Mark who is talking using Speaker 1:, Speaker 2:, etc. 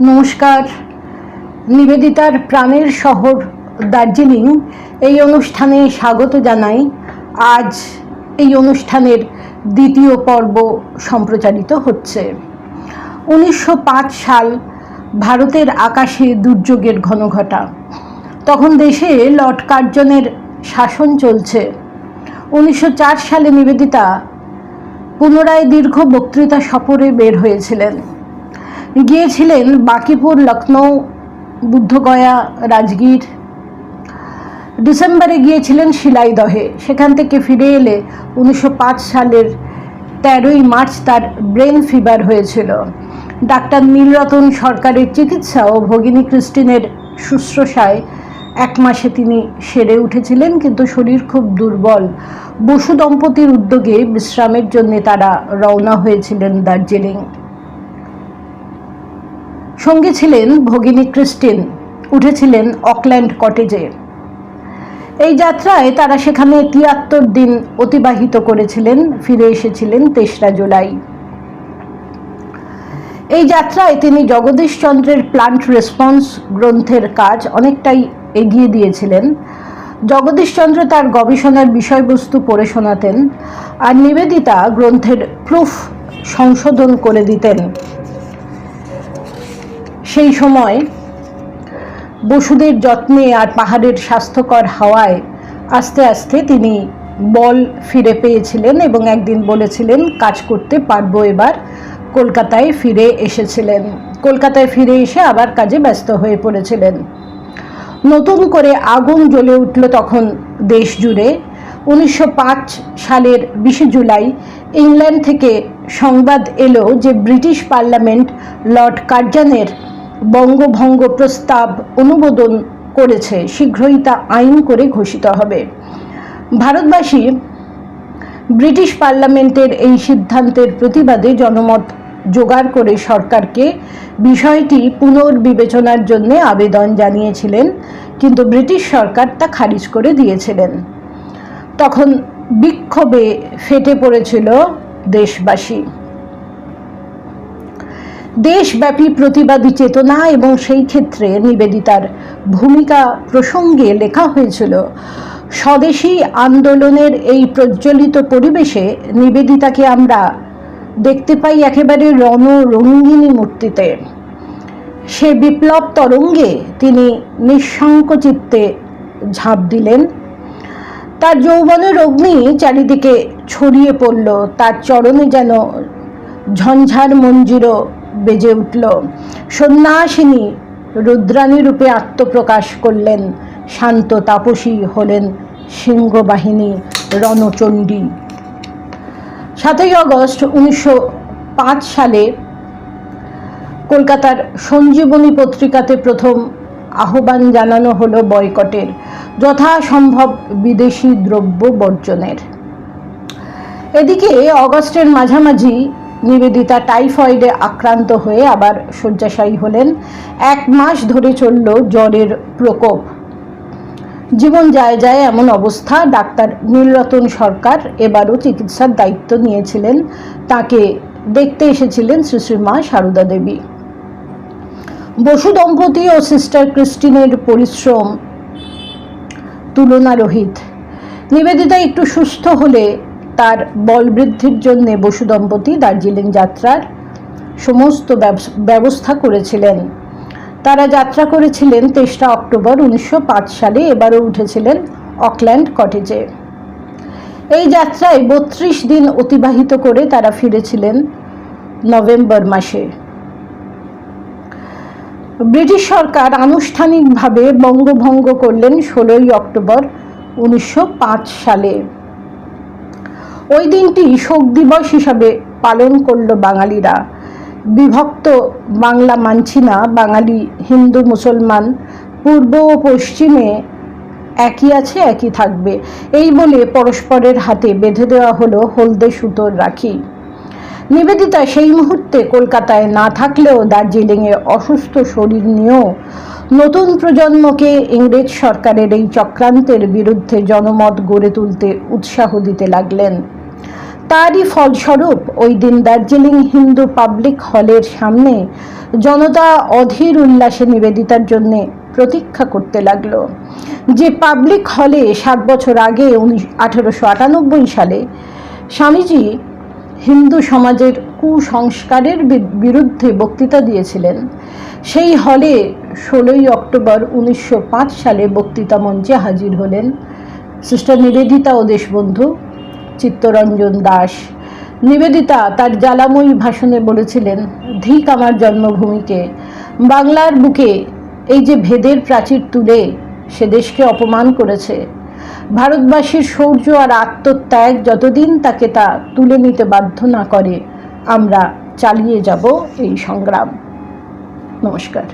Speaker 1: নমস্কার। নিবেদিতার প্রাণের শহর দার্জিলিং। এই অনুষ্ঠানে স্বাগত জানাই। আজ এই অনুষ্ঠানের দ্বিতীয় পর্ব সম্প্রচারিত হচ্ছে। উনিশশো পাঁচ সাল ভারতের আকাশে দুর্যোগের ঘনঘটা। তখন দেশে লর্ড কার্জনের শাসন চলছে। উনিশশো চার সালে নিবেদিতা পুনরায় দীর্ঘ বক্তৃতা সফরে বের হয়েছিলেন। গিয়েছিলেন বাকিপুর লখনৌ বুদ্ধগয়া, রাজগীর। ডিসেম্বরে গিয়েছিলেন শিলাইদহে। সেখান থেকে ফিরে এলে উনিশশো পাঁচ সালের তেরোই মার্চ তার ব্রেন ফিভার হয়েছিল। ডাক্তার নীলরতন সরকারের চিকিৎসা ও ভগিনী ক্রিস্টিনের শুশ্রূষায় এক মাসে তিনি সেরে উঠেছিলেন, কিন্তু শরীর খুব দুর্বল। বসু দম্পতির উদ্যোগে বিশ্রামের জন্য তারা রওনা হয়েছিলেন দার্জিলিং। সঙ্গে ছিলেন ভগিনী ক্রিস্টিন, উঠেছিলেন অকল্যান্ড কটেজে। এই যাত্রায় তারা সেখানে তিয়াত্তর দিন অতিবাহিত করেছিলেন, ফিরে এসেছিলেন তেসরা জুলাই। এই যাত্রায় তিনি জগদীশচন্দ্রের প্লান্ট রেসপন্স গ্রন্থের কাজ অনেকটাই এগিয়ে দিয়েছিলেন। জগদীশচন্দ্র তার গবেষণার বিষয়বস্তু পড়ে শোনাতেন আর নিবেদিতা গ্রন্থের প্রুফ সংশোধন করে দিতেন। সেই সময় বসুদের যত্নে আর পাহাড়ের স্বাস্থ্যকর হাওয়ায় আস্তে আস্তে তিনি বল ফিরে পেয়েছিলেন এবং একদিন বলেছিলেন, কাজ করতে পারব এবার। কলকাতায় ফিরে এসেছিলেন। কলকাতায় ফিরে এসে আবার কাজে ব্যস্ত হয়ে পড়েছিলেন। নতুন করে আগুন জ্বলে উঠল তখন দেশ জুড়ে। উনিশশো পাঁচ সালের বিশে জুলাই ইংল্যান্ড থেকে সংবাদ এলো যে ব্রিটিশ পার্লামেন্ট লর্ড কার্জানের বঙ্গভঙ্গ প্রস্তাব অনুমোদন করেছে, শীঘ্রই তা আইন করে ঘোষিত হবে। ভারতবাসী ব্রিটিশ পার্লামেন্টের এই সিদ্ধান্তের প্রতিবাদে জনমত জোগাড় করে সরকারকে বিষয়টি পুনর্বিবেচনার জন্য আবেদন জানিয়েছিলেন, কিন্তু ব্রিটিশ সরকার তা খারিজ করে দিয়েছিলেন। তখন বিক্ষোভে ফেটে পড়েছিল দেশবাসী। দেশব্যাপী প্রতিবাদী চেতনা এবং সেই ক্ষেত্রে নিবেদিতার ভূমিকা প্রসঙ্গে লেখা হয়েছিল, স্বদেশী আন্দোলনের এই প্রজ্বলিত পরিবেশে নিবেদিতাকে আমরা দেখতে পাই একেবারে রণরঙ্গিনী মূর্তিতে। সে বিপ্লব তরঙ্গে তিনি নিঃশঙ্ক চিত্তে ঝাঁপ দিলেন। তার যৌবনের অগ্নি চারিদিকে ছড়িয়ে পড়ল, তার চরণে যেন ঝঞ্ঝার মঞ্জিরও বেজে উঠল। সন্ন্যাসিনী রুদ্রাণী রূপে আত্মপ্রকাশ করলেন। শান্ত তাপসী হলেন সিংহবাহিনী রণচণ্ডী। সাতই অগস্ট উনিশশো পাঁচ সালে কলকাতার সঞ্জীবনী পত্রিকাতে প্রথম আহ্বান জানানো হলো বয়কটের, যথাসম্ভব বিদেশি দ্রব্য বর্জনের। এদিকে অগস্টের মাঝামাঝি নিবেদিতা টাইফয়েডে আক্রান্ত হয়ে আবার শয্যাশায়ী হলেন। এক মাস ধরে চলল জ্বরের প্রকোপ। জীবন যায় যায় এমন অবস্থা, ডাক্তার নীলরতন সরকার এবারও চিকিৎসার দায়িত্ব নিয়েছিলেন। তাকে দেখতে এসেছিলেন শ্রীশ্রীমা সারদা দেবী। বসু দম্পতি ও সিস্টার ক্রিস্টিনের পরিশ্রম তুলনারহিত। নিবেদিতা একটু সুস্থ হলে তার বল বৃদ্ধির জন্য বসু দম্পতি দার্জিলিং যাত্রার সমস্ত ব্যবস্থা করেছিলেন। তারা যাত্রা করেছিলেন তেসরা অক্টোবর উনিশশো পাঁচ সালে, এবারও উঠেছিলেন অকল্যান্ড কটেজে। এই যাত্রায় বত্রিশ দিন অতিবাহিত করে তারা ফিরেছিলেন নভেম্বর মাসে। ব্রিটিশ সরকার আনুষ্ঠানিকভাবে বঙ্গভঙ্গ করলেন ষোলোই অক্টোবর উনিশশো পাঁচ সালে। ওই দিনটি শোক দিবস হিসাবে পালন করল বাঙালিরা। বিভক্ত বাংলা মানছি না, বাঙালি হিন্দু মুসলমান পূর্ব ও পশ্চিমে একই আছে, একই থাকবে। এই বলে পরস্পরের হাতে বেঁধে দেওয়া হলো হলদে সুতোর রাখি। নিবেদিতা সেই মুহূর্তে কলকাতায় না থাকলেও দার্জিলিংয়ে অসুস্থ শরীর নিয়েও নতুন প্রজন্মকে ইংরেজ সরকারের এই চক্রান্তের বিরুদ্ধে জনমত গড়ে তুলতে উৎসাহ দিতে লাগলেন। তারই ফলস্বরূপ ওই দিন দার্জিলিং হিন্দু পাবলিক হলের সামনে জনতা অধীর উল্লাসে নিবেদিতার জন্যে প্রতীক্ষা করতে লাগল। যে পাবলিক হলে সাত বছর আগে উনিশ, আঠেরোশো আটানব্বই সালে স্বামীজি হিন্দু সমাজের কুসংস্কারের বিরুদ্ধে বক্তৃতা দিয়েছিলেন। সেই হলে ষোলোই অক্টোবর উনিশশো পাঁচ সালে বক্তৃতা মঞ্চে হাজির হলেন সিস্টার নিবেদিতা ও দেশবন্ধু চিত্তরঞ্জন দাস। নিবেদিতা তার জ্বালাময়ী ভাষণে বলেছিলেন, ধিক আমার জন্মভূমিকে বাংলার বুকে এই যে ভেদের প্রাচীর তুলে সে দেশকে অপমান করেছে। ভারতবাসীর শৌর্য আর আত্মত্যাগ যতদিন তাকে তা তুলে নিতে বাধ্য না করে, আমরা চালিয়ে যাব এই সংগ্রাম। নমস্কার।